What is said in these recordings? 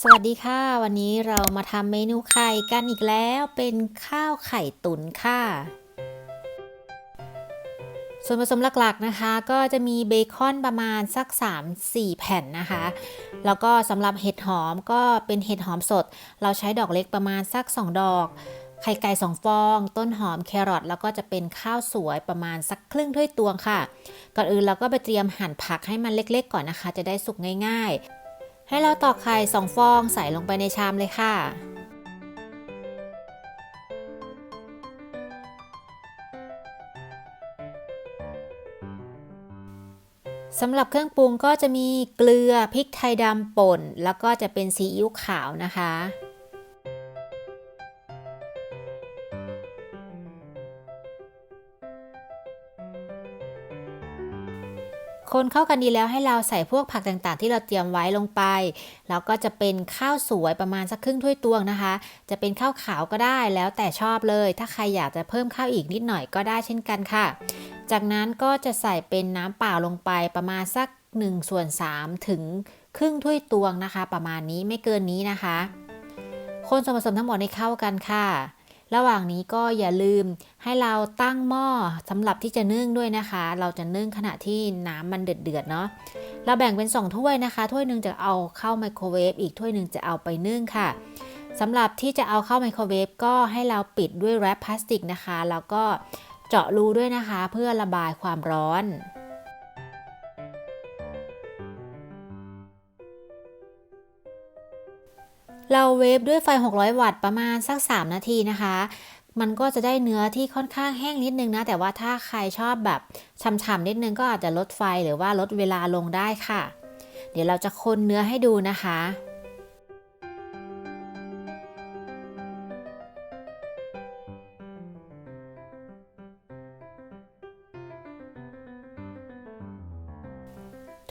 สวัสดีค่ะ วันนี้เรามาทำเมนูไข่กันอีกแล้วเป็นข้าวไข่ตุ๋นค่ะ ส่วนผสมหลักๆนะคะ ก็จะมีเบคอนประมาณสัก 3-4 แผ่นนะคะ แล้วก็สำหรับเห็ดหอมก็เป็นเห็ดหอมสด เราใช้ดอกเล็กประมาณสัก 2 ดอกไข่ไก่2ฟอง ต้นหอมแครอทแล้วก็จะเป็นข้าวสวยประมาณสักครึ่งถ้วยตวงค่ะ ก่อนอื่นเราก็ไปเตรียมหั่นผักให้มันเล็กๆ ก่อนนะคะ จะได้สุกง่ายๆ ให้เราตอกไข่สองฟองใส่ลงไปในชามเลยค่ะ สำหรับเครื่องปรุงก็จะมีเกลือพริกไทยดำป่น แล้วก็จะเป็นซีอิ๊วขาวนะคะ คนเข้ากันดีแล้วให้เราใส่พวกผักต่างๆ ที่เราเตรียมไว้ลงไป แล้วก็จะเป็นข้าวสวยประมาณสักครึ่งถ้วยตวงนะคะ จะเป็นข้าวขาวก็ได้แล้วแต่ชอบเลย ถ้าใครอยากจะเพิ่มข้าวอีกนิดหน่อยก็ได้เช่นกันค่ะ จากนั้นก็จะใส่เป็นน้ำเปล่าลงไปประมาณสัก1ส่วน3ถึงครึ่งถ้วยตวงนะคะ ประมาณนี้ไม่เกินนี้นะคะ คนส่วนผสมทั้งหมดให้เข้ากันค่ะ ระหว่างนี้ก็อย่าลืมให้เราตั้งหม้อสำหรับที่จะนึ่งด้วยนะคะ เราจะนึ่งขณะที่น้ำมันเดือดๆเนาะเราแบ่งเป็น 2 ถ้วยนะคะ ถ้วยหนึ่งจะเอาเข้าไมโครเวฟอีกถ้วยหนึ่งจะเอาไปนึ่งค่ะสำหรับที่จะเอาเข้าไมโครเวฟก็ให้เราปิดด้วยแรปพลาสติกนะคะ แล้วก็เจาะรูด้วยนะคะ เพื่อระบายความร้อน เราเวฟด้วยไฟ 600 วัตต์ประมาณสัก 3 นาทีนะคะ มันก็จะได้เนื้อที่ค่อนข้างแห้งนิดนึงนะ แต่ว่าถ้าใครชอบแบบฉ่ำๆนิดนึงก็อาจจะลดไฟหรือว่าลดเวลาลงได้ค่ะ เดี๋ยวเราจะคนเนื้อให้ดูนะคะ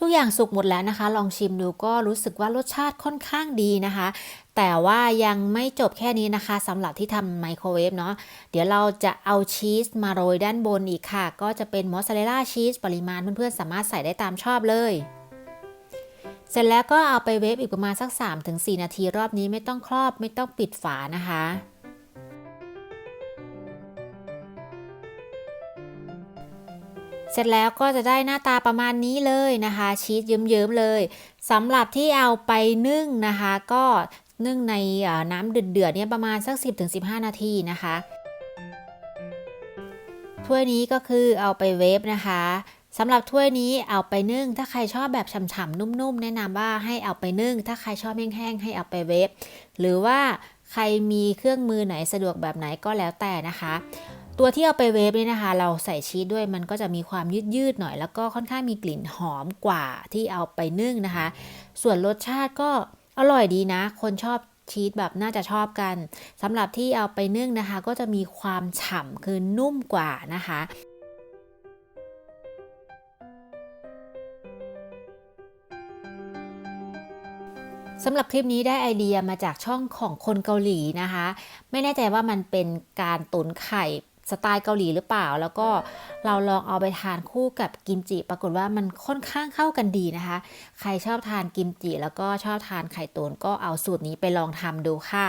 ทุกอย่างสุกหมดแล้วนะคะ ลองชิมดูก็รู้สึกว่ารสชาติค่อนข้างดีนะคะ แต่ว่ายังไม่จบแค่นี้นะคะสำหรับที่ทำไมโครเวฟเนาะเดี๋ยวเราจะเอาชีสมาโรยด้านบนอีกค่ะ ก็จะเป็นมอสซาเรลล่าชีสปริมาณเพื่อนๆสามารถใส่ได้ตามชอบเลยเสร็จแล้วก็เอาไปเวฟอีกประมาณสัก 3-4 นาทีรอบนี้ไม่ต้องครอบไม่ต้องปิดฝานะคะ เสร็จแล้วก็จะได้หน้าตาประมาณนี้เลยนะคะ ชีสเยิ้มๆเลยสำหรับที่เอาไปนึ่งนะคะ ก็นึ่งในน้ำเดือดๆเนี่ยประมาณสัก 10-15 นาทีนะคะถ้วยนี้ก็คือเอาไปเวฟนะคะสำหรับถ้วยนี้เอาไปนึ่ง ถ้าใครชอบแบบฉ่ำๆนุ่มๆ แนะนำว่าให้เอาไปนึ่ง ถ้าใครชอบแห้งๆให้เอาไปเวฟหรือว่าใครมีเครื่องมือไหนสะดวกแบบไหนก็แล้วแต่นะคะ ตัวที่เอาไปเวฟนี่นะคะ เราใส่ชีสด้วยมันก็จะมีความยืดๆหน่อย แล้วก็ค่อนข้างมีกลิ่นหอมกว่าที่เอาไปนึ่งนะคะ ส่วนรสชาติก็อร่อยดีนะ คนชอบชีสแบบน่าจะชอบกันสำหรับที่เอาไปนึ่งนะคะ ก็จะมีความฉ่ำคือนุ่มกว่านะคะสำหรับคลิปนี้ได้ไอเดียมาจากช่องของคนเกาหลีนะคะ ไม่แน่ใจว่ามันเป็นการตุ๋นไข่ สไตล์เกาหลีหรือเปล่า แล้วก็เราลองเอาไปทานคู่กับกิมจิ ปรากฏว่ามันค่อนข้างเข้ากันดีนะคะ ใครชอบทานกิมจิ แล้วก็ชอบทานไข่ตุ๋นก็เอาสูตรนี้ไปลองทำดูค่ะ